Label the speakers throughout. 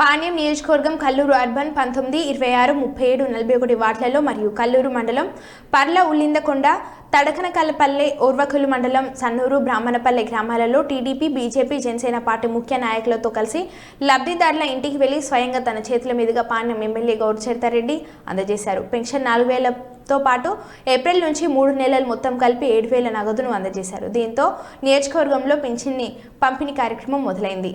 Speaker 1: పాణ్యం నియోజకవర్గం కల్లూరు అర్బన్ పంతొమ్మిది ఇరవై ఆరు ముప్పై ఏడు నలభై ఒకటి వార్డులలో మరియు కల్లూరు మండలం పర్ల ఉల్లిందకొండ తడకనకల్లపల్లె ఓర్వకల్లు మండలం సన్నూరు బ్రాహ్మణపల్లె గ్రామాలలో టీడీపీ బీజేపీ జనసేన పార్టీ ముఖ్య నాయకులతో కలిసి లబ్ధిదారుల ఇంటికి వెళ్ళి స్వయంగా తన చేతుల మీదుగా పాణ్యం ఎమ్మెల్యే గౌరచరితారెడ్డి అందజేశారు. పెన్షన్ నాలుగు వేలతో పాటు ఏప్రిల్ నుంచి మూడు నెలలు మొత్తం కలిపి ఏడు వేల నగదును అందజేశారు. దీంతో నియోజకవర్గంలో పింఛన్ని పంపిణీ కార్యక్రమం మొదలైంది.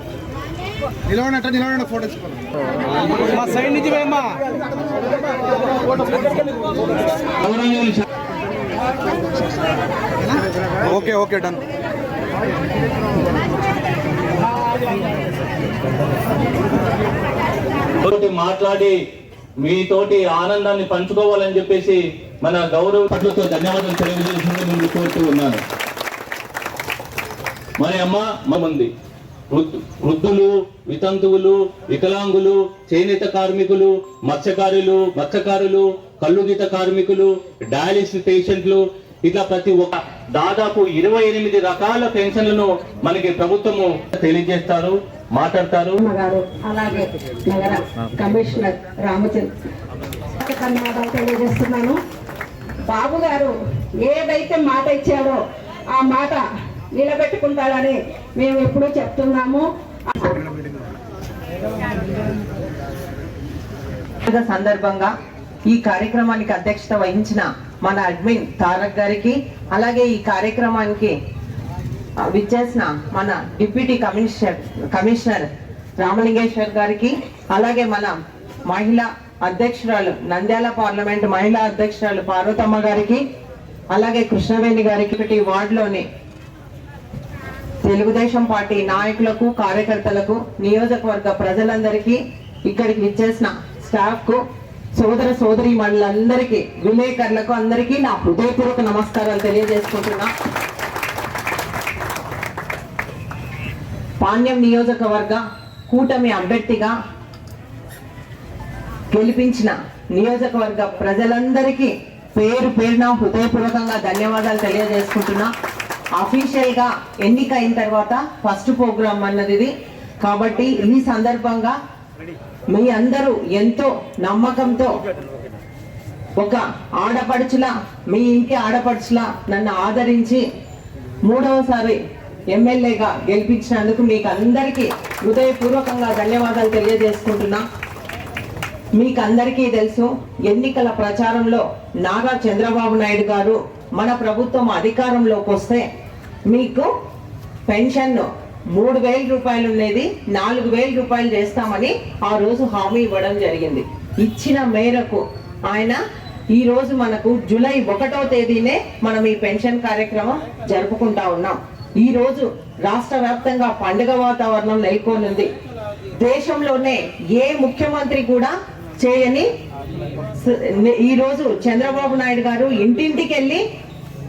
Speaker 2: నిలవనట్ట నిలవన ఫోటో మా సైడ్ నుంచి ఓకే ఓకే డన్.
Speaker 3: మాట్లాడి మీతోటి ఆనందాన్ని పంచుకోవాలని చెప్పేసి మన గౌరవ పట్లతో ధన్యవాదాలు తెలియజేసి ముందు కోరుతూ ఉన్నాను. మరి అమ్మ మంది వృద్ధులు వితంతువులు వికలాంగులు చేనేత కార్మికులు మత్స్యకారులు మత్స్యకారులు కళ్ళుగీత కార్మికులు డయాలిసిస్ పేషెంట్లు ఇట్లా ప్రతి ఒక్క దాదాపు ఇరవై ఎనిమిది రకాల పెన్షన్లను మనకి ప్రభుత్వము తెలియజేస్తారు మాట్లాడతారు.
Speaker 4: అలాగే నగర కమిషనర్ రామచంద్ర ధన్యవాదాలు తెలియజేస్తున్నాను. బాబు గారు ఏదైతే మాట ఇచ్చాడో ఆ మాట నిలబెట్టుకుంటాడని మేము ఎప్పుడూ చెప్తున్నాము.
Speaker 5: సందర్భంగా ఈ కార్యక్రమానికి అధ్యక్షత వహించిన మన అడ్మిన్ తారక్ గారికి అలాగే ఈ కార్యక్రమానికి విచ్చేసిన మన డిప్యూటీ కమిషనర్ కమిషనర్ రామలింగేశ్వర్ గారికి అలాగే మన మహిళా అధ్యక్షురాలు నంద్యాల పార్లమెంట్ మహిళా అధ్యక్షురాలు పార్వతమ్మ గారికి అలాగే కృష్ణవేణి గారికి వార్డులోని తెలుగుదేశం పార్టీ నాయకులకు కార్యకర్తలకు నియోజకవర్గ ప్రజలందరికీ ఇక్కడికి విచ్చేసిన స్టాఫ్కు సోదర సోదరి మండలందరికీ విలేకరులకు అందరికీ నా హృదయపూర్వక నమస్కారాలు తెలియజేసుకుంటున్నా. పాణ్యం నియోజకవర్గ కూటమి అభ్యర్థిగా గెలిపించిన నియోజకవర్గ ప్రజలందరికీ పేరు పేరున హృదయపూర్వకంగా ధన్యవాదాలు తెలియజేసుకుంటున్నా. అఫీషియల్గా ఎన్నికైన తర్వాత ఫస్ట్ ప్రోగ్రామ్ అన్నది ఇది. కాబట్టి ఈ సందర్భంగా మీ అందరూ ఎంతో నమ్మకంతో ఒక ఆడపడుచులా మీ ఇంటి ఆడపడుచులా నన్ను ఆదరించి మూడవసారి ఎమ్మెల్యేగా గెలిపించినందుకు మీకు అందరికీ హృదయపూర్వకంగా ధన్యవాదాలు తెలియజేసుకుంటున్నా. మీకు అందరికీ తెలుసు ఎన్నికల ప్రచారంలో నారా చంద్రబాబు నాయుడు గారు మన ప్రభుత్వం అధికారంలోకి వస్తే మీకు పెన్షన్ మూడు వేల రూపాయలు ఉండేది నాలుగు వేల రూపాయలు చేస్తామని ఆ రోజు హామీ ఇవ్వడం జరిగింది. ఇచ్చిన మేరకు ఆయన ఈ రోజు మనకు జూలై ఒకటో తేదీనే మనం ఈ పెన్షన్ కార్యక్రమం జరుపుకుంటా ఉన్నాం. ఈ రోజు రాష్ట్ర వ్యాప్తంగా పండుగ వాతావరణం నెలకొనుంది దేశంలోనే ఏ ముఖ్యమంత్రి కూడా చేయని ఈ రోజు చంద్రబాబు నాయుడు గారు ఇంటింటికి వెళ్ళి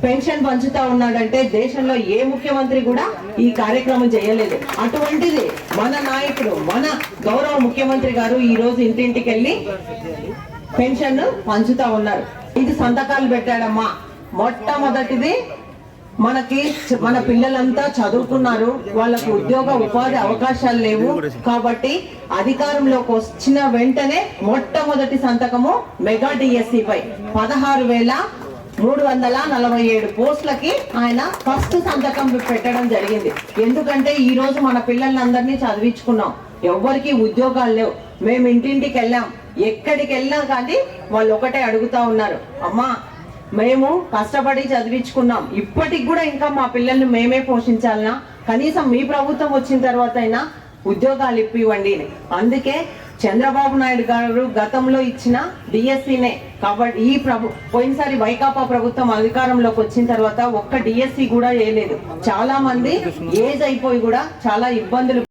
Speaker 5: పెన్షన్ పంచుతా ఉన్నాడంటే దేశంలో ఏ ముఖ్యమంత్రి కూడా ఈ కార్యక్రమం చేయలేదు. అటువంటిది మన నాయకుడు మన గౌరవ ముఖ్యమంత్రి గారు ఈ రోజు ఇంటింటికి వెళ్ళి పెన్షన్ పంచుతా ఉన్నారు. ఇది సంతకాలు పెట్టాడమ్మా. మొట్టమొదటిది మనకి మన పిల్లలంతా చదువుకున్నారు. వాళ్ళకు ఉద్యోగ ఉపాధి అవకాశాలు లేవు. కాబట్టి అధికారంలోకి వచ్చిన వెంటనే మొట్టమొదటి సంతకము మెగా డిఎస్సి పై పదహారు వేల మూడు వందల నలభై ఏడు పోస్టులకి ఆయన ఫస్ట్ సంతకం పెట్టడం జరిగింది. ఎందుకంటే ఈ రోజు మన పిల్లలందరినీ చదివించుకున్నాం. ఎవ్వరికి ఉద్యోగాలు లేవు. మేము ఇంటింటికి వెళ్ళాం. ఎక్కడికి వెళ్ళినా కానీ వాళ్ళు ఒకటే అడుగుతా ఉన్నారు. అమ్మా మేము కష్టపడి చదివించుకున్నాం. ఇప్పటికి కూడా ఇంకా మా పిల్లల్ని మేమే పోషించాలనా? కనీసం మీ ప్రభుత్వం వచ్చిన తర్వాత అయినా ఉద్యోగాలు ఇప్పివ్వండి. అందుకే చంద్రబాబు నాయుడు గారు గతంలో ఇచ్చిన డిఎస్సినే కాబట్టి ఈ ప్రభు పోయినసారి వైకాపా ప్రభుత్వం అధికారంలోకి వచ్చిన తర్వాత ఒక్క డిఎస్సి కూడా వేయలేదు. చాలా మంది ఏజ్ అయిపోయి కూడా చాలా ఇబ్బందులు